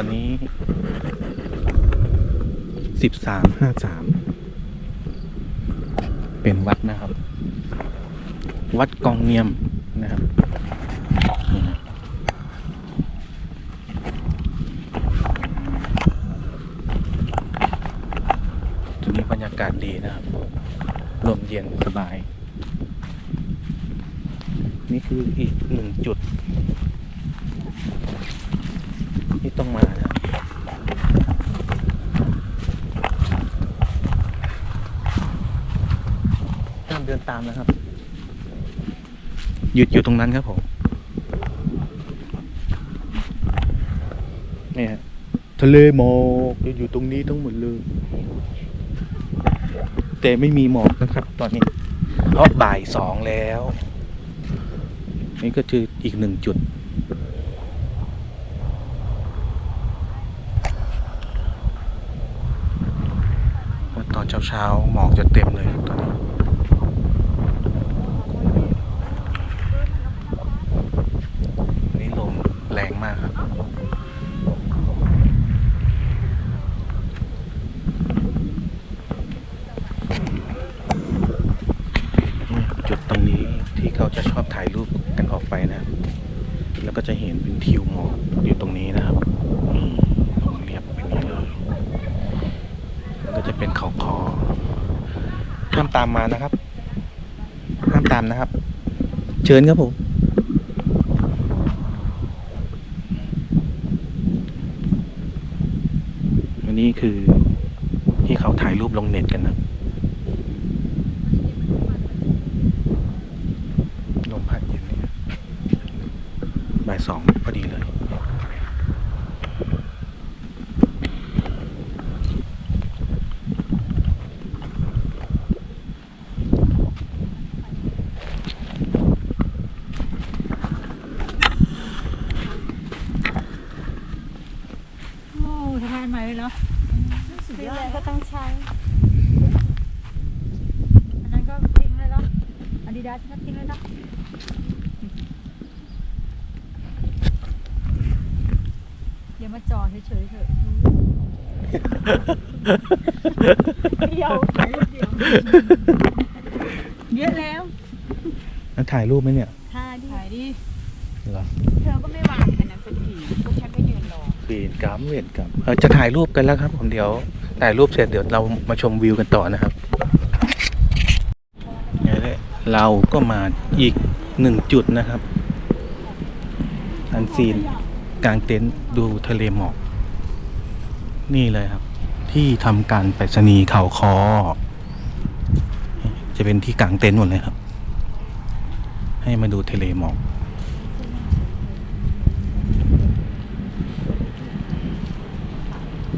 ห้องน้ำสะอาดตอนนี้สิบสามห้าสามเป็นวัดนะครับ วัดกองเนียมนะครับนี่นะตรงนี้บรรยากาศดีนะครับ ลมเย็นสบาย นี่คืออีกหนึ่งจุดที่ ต้องมานะครับห้ามเดินตามนะครับ หยุดอยู่ตรงนั้นครับผมเนี่ยฮะทะเลหมอกจะอยู่ตรงนี้ทั้งหมดเลย แต่ไม่มีหมอกนะครับ ตอนนี้เพราะบ่ายสองแล้ว นี่ก็คืออีกหนึ่งจุด ตอน เช้าๆหมอกจะเต็มเลยตอนลมแรงมากครับ นี่จุดตรงนี้ที่เขาจะชอบถ่ายรูปกันออกไปนะครับ แล้วก็จะเห็นเป็นทิวหมอกอยู่ตรงนี้นะครับนี่ผมเรียบเป็นนี้เลย แล้วก็จะเป็นเขาคอห้าม ตามมานะครับ ห้ามตามนะครับ เชิญครับผมอันนี้คือที่เขาถ่ายรูปลงเน็ตกันนะลมพัดเย็นเนี่ยบ่ายสองพอดีเลย โอ้ สะพานใหม่เลยเหรอสุดซื้อยออะดไรก็ต้องใช้ อันนั้นก็ทิ้งเลยเนาะอาดิดาสก็ทิ้งเลยเนาะอย่ามาจอดเฉยๆเถอะเดียวถ่ายรูปเดียวเยอะแล้วแล้วถ่ายรูปไหมเนี่ยท่าดิถ่ายดิ เหรอ เธอก็ไม่วางอันนั้นสักทีพวกฉันก็ยืนรอ เวร กรรมเวรกรรมจะถ่ายรูปกันแล้วครับผมเดี๋ยวถ่ายรูปเสร็จเดี๋ยวเรามาชมวิวกันต่อนะครับนี่แหละเราก็มาอีกหนึ่งจุดนะครับอันซีนกลางเต็นท์ดูทะเลหมอก นี่เลยครับ ที่ทำการไปรษณีย์เขาคอ จะเป็นที่กลางเต็นท์หมดเลยครับ ให้มาดูทะเลหมอก เรามาไม่เคยเจออะไรนี่นะบอกดูดิเวลามากี่โมงอะ นี่ ค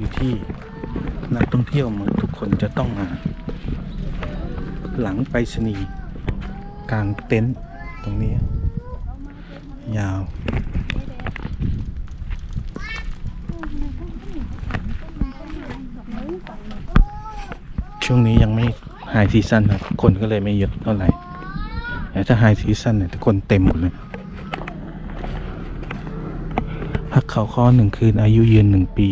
ือที่นักท่องเที่ยวมาทุกคนจะต้องมาหลังไปรษณีย์กลางเต็นท์ตรงนี้ ยาว ช่วงนี้ยังไม่ไฮซีซั่นครับ คนก็เลยไม่เยอะเท่าไหร่แต่ถ้าไฮซีซั่นเนี่ยทุกคนเต็มหมดเลยพักเขาข้อหนึ่งคืนอายุยืนหนึ่งปี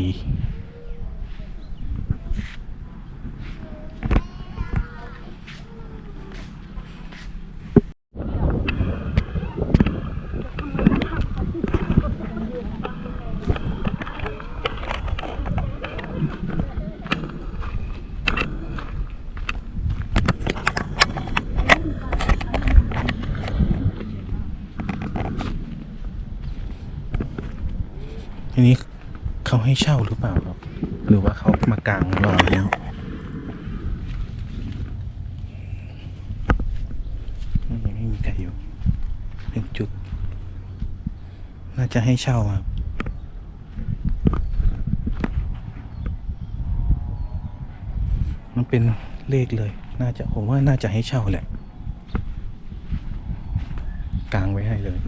ทีนี้เขา ให้เช่าหรือเปล่าครับ หรือว่าเขามากางรอแล้วยังไม่มีใครอยู่เป็นจุด น่าจะให้เช่าครับมันเป็นเลขเลย น่าจะผมว่าน่าจะให้เช่าแหละ กลางไว้ให้เลย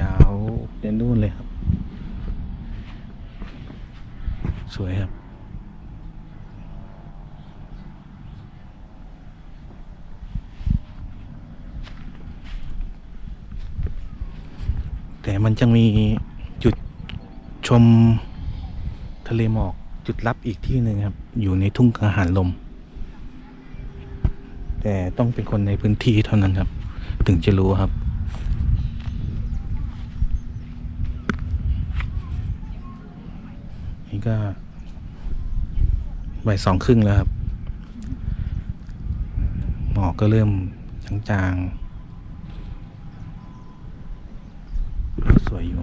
ยาวเป็นนู่นเลยครับ สวยครับ แต่มันจะมีจุดชมทะเลหมอกจุดลับอีกที่หนึ่งครับ อยู่ในทุ่งกังหันลม แต่ต้องเป็นคนในพื้นที่เท่านั้นครับ ถึงจะรู้ครับนี่ก็ บ่ายสองครึ่งแล้วครับ หมอกก็เริ่มจางๆ สวยอยู่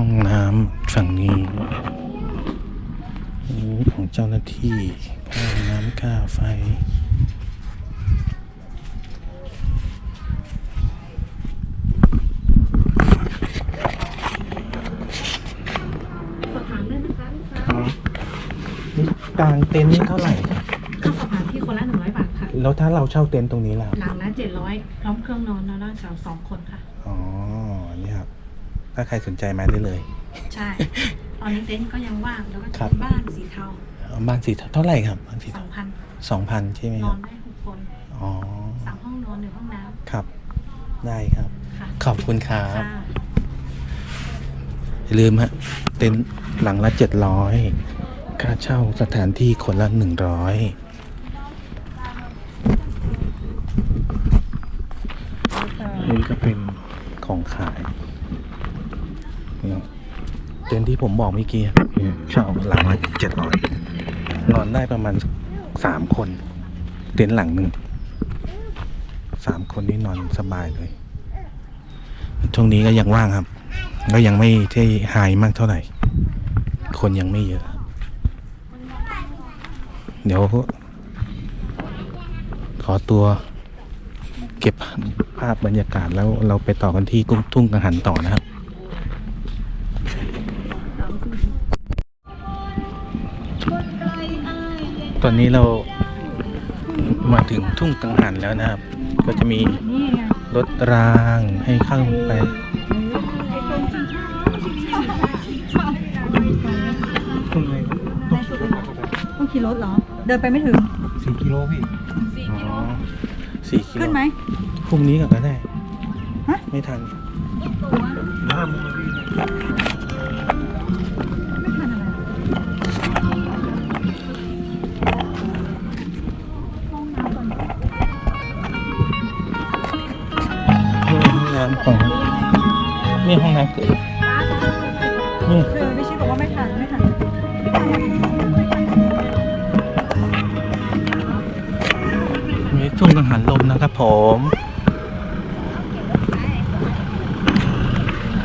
ห้องน้ำฝั่งนี้นี่ของเจ้าหน้าที่ห้องน้ำค่าไฟสอบถามได้นะคะลูกค้ากลางเต็นท์นี่เท่าไหร่ครับค่าสอบถามที่คนละหนึ่งร้อยบาทค่ะ แล้วถ้าเราเช่าเต็นท์ตรงนี้ล่ะ หลังละเจ็ดร้อยพร้อมเครื่องนอนนอนได้สาวสองคนค่ะ อ๋อ นี่ครับ ถ้าใครสนใจมาได้เลย ใช่ ตอนนี้เต็นท์ก็ยังว่าง แล้วก็ครับ บ้านสีเทาเอาบ้านสีเท่าไหร่ครับบ้านสีสองพันสองพันใช่ไหมนคอรันบได้หกคนอ๋อสามห้องนอนหนึ่งห้องน้ครับ ได้ครับำค่ะขอบคุณครับ ค่ะ อย่าลืมฮะเต็นท์หลังละเจ็ดร้อยค่าเช่าสถานที่คนละหนึ่งร้อยนี่ก็เป็นของขาย เนี่ยเต็นท์ที่ผมบอกเมื่อกี้ครับเนี่ยเช่าหลังละเจ็ดร้อยนอนได้ประมาณสามคน เต็นท์หลังหนึ่งสามคนนี่นอนสบายเลย ช่วงนี้ก็ยังว่างครับ ก็ยังไม่ที่ไฮมากเท่าไหร่ คนยังไม่เยอะ เดี๋ยวขอตัวเก็บภาพบรรยากาศแล้วเราไปต่อกันที่กุ้งทุ่งกังหันต่อนะครับ ตอนนี้เรามาถึงทุ่งกังหันแล้วนะครับ ก็จะมีนี่ไงรถรางให้เข้าไป ต้องขี่รถเหรอ เดินไปไม่ถึงสี่กิโลพี่อ๋อสี่กิโลขึ้นไหมพรุ่งนี้ก่อนก็ได้ฮะไม่ทันห้าโมงเลยพี่ นี่ห้องน้ำของนี่ห้องน้ำเกิดนี่เออไม่ใช่บอกว่าไม่ทันไม่ทันมีทุ่งกังหันลมนะครับผม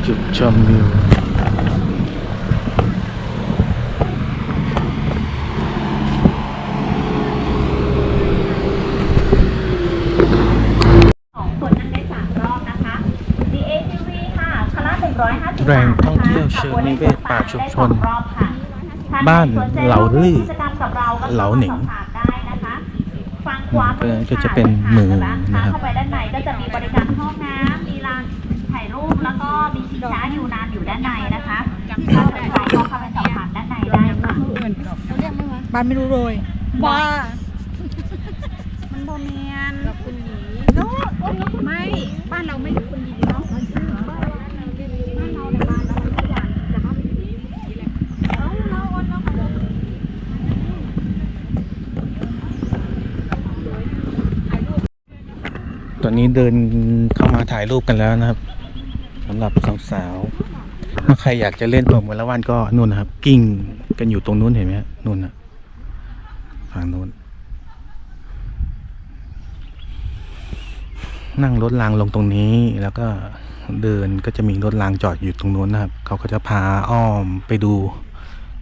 จุดชมวิว สองคนนั่งได้สามรอบนะคะ DATV ค่ะคณะหนึ่งร้อยห้าสิบ แหล่งท่องเที่ยวเชิงนิเวศป่าชุมชนรอบค่ะบ้านเหลาลื่อกิจกรรมกับเราก็เหลาหนิงสอบถามได้นะคะฟังความอืมก็จะเป็นเมืองนะครับเข้าไปด้านในก็จะมีบริการห้องน้ำมีลานถ่ายรูปแล้วก็มีชิงช้าอยู่นานอยู่ด้านในนะคะถ้าสนใจก็เข้าไปสอบถามด้านในได้ค่ะบ้านไม่รู้โรยบ้ามันโบเมียนกับคุณหนีไม่บ้านเราไม่คุณหนีเนี้เดินเข้ามาถ่ายรูปกันแล้วนะครับสำหรับสาวๆถ้าใครอยากจะเล่นตัวเหมือละวันก็นู่นนะครับ กิ้งกันอยู่ตรงนู้นเห็นไหมนู่นนะฝั่งนู้น นั่งรถรางลงตรงนี้แล้วก็เดินก็จะมีรถรางจอดอยู่ตรงนู้นนะครับ เขาก็จะพาอ้อมไปดู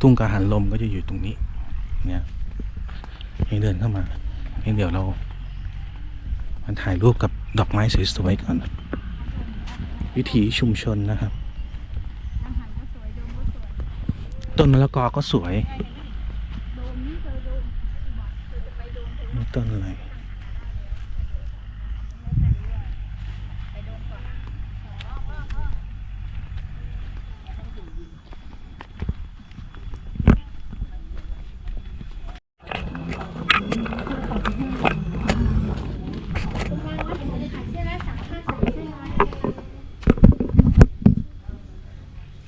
ทุ่งกระหันลมก็จะอยู่ตรงนี้ เนี่ยให้เดินเข้ามาให้เดี๋ยวเรามันถ่ายรูปกับ ดอกไม้สวยๆก่อน วิถีชุมชนนะครับ ต้นมะละกอก็สวย ต้นอะไรยโดมเคยจะไปโดมเคย นี่ต้นอะไร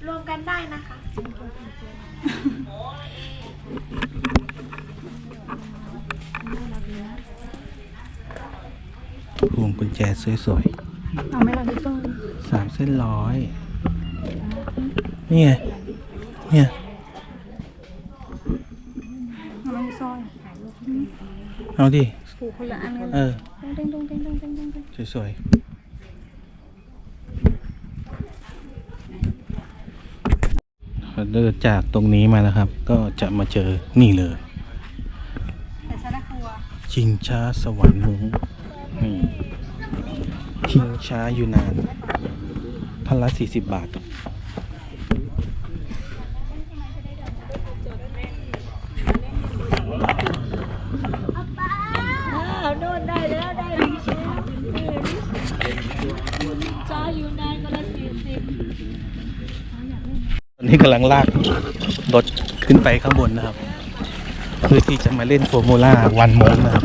รวมกันได้นะคะ พวงกุญแจสวยเอาไหม่ละพี่ต้นๆสามเส้นร้อย นี่ไง เนี่ย เอาไหม่ซอยเอาดิ ผูกคนละอันกันเออเด้งเด้งเด้งเด้งเด้งเด้งเด้งสวยๆพอ เดินจากตรงนี้มานะครับ ก็จะมาเจอนี่เลยชิงช้าสวรรค์มุ้งนี่ชิงช้าอยู่นานพันละสี่สิบบาท อ้าวโน่นได้แล้วได้แล้วจ้าอยู่นานก็ละสี่สิบ ตอ นนี้กำลังลากรถขึ้นไปข้างบนนะครับ เพื่อที่จะมาเล่นโฟร์มูล่าวันโมงนะครับ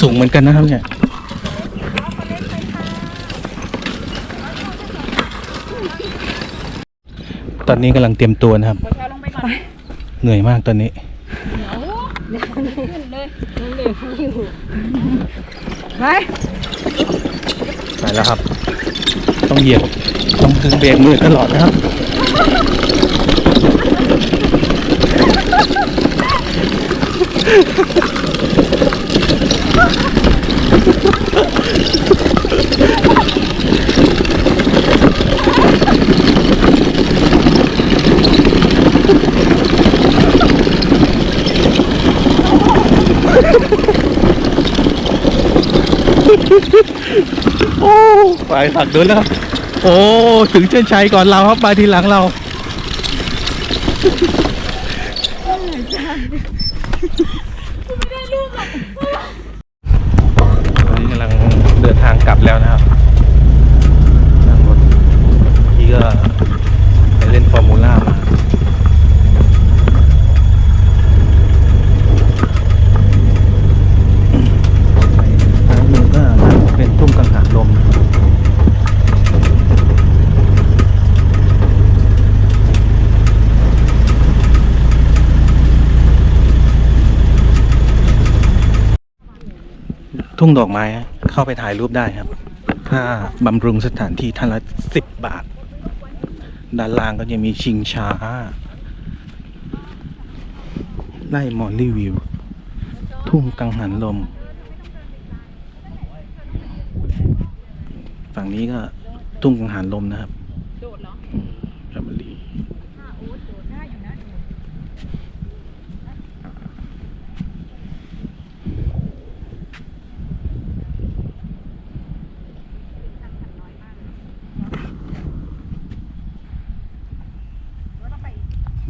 สูงเหมือนกันนะครับเนี่ย ตอนนี้กำลังเตรียมตัวนะครับเช้าลงไปก่อนเหนื่อยมากตอนนี้ไปไปแล้วครับ ต้องเหยียบ ต้องพึงเบรกมือตลอดนะครับโอ้ ไปผักโดนแล้วครับ โอ้ ถึงเส้นชัยก่อนเราครับมาทีหลังเรา ตอนนี้กำลังเดินทางกลับแล้วนะครับนั่งรถเมื่อกี้ก็ไปเล่นฟอร์มูล่ามาไปซ้ายมือก็น่าจะเป็นทุ่งกังหันลมนะครับ ทุ่งดอกไม้เข้าไปถ่ายรูปได้ครับค่าบำรุงสถานที่ท่านละสิบบาท ด้านล่างก็จะมีชิงช้าไล่มอลลี่วิว ทุ่งกังหันลม ฝั่งนี้ก็ทุ่งกังหันลมนะครับ โดดเหรอ อืมแฟมิลี่ ถ้าโอ๊ตโดดได้อยู่นะโด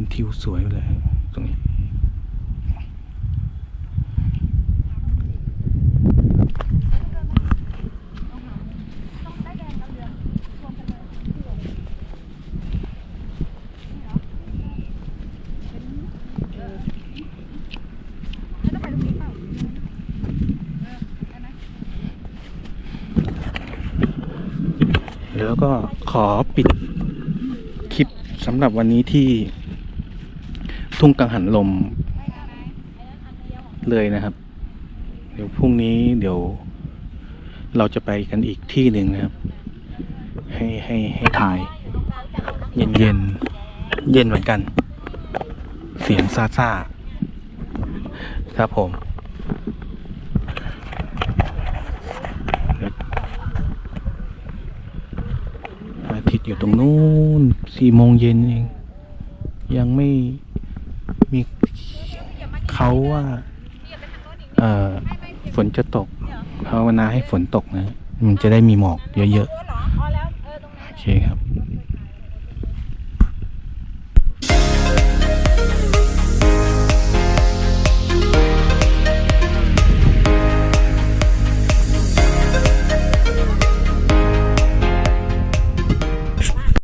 ด ทิวสวยเลยตรงนี้แล้วก็ขอปิดคลิปสำหรับวันนี้ที่ ทุ่งกังหันลมเลยนะครับ เดี๋ยวพรุ่งนี้เดี๋ยว เราจะไปกันอีกที่หนึ่งนะครับ ให้ให้ให้ถ่าย เย็นเย็นเย็นเหมือนกัน เสียงซาซาครับผมอาทิตย์อยู่ตรงนู้นสี่โมงเย็นเอง ยังไม่ มีเขาว่าเออฝนจะตกภาวนาให้ฝนตกนะ มันจะได้มีหมอกเยอะๆโอเคครับ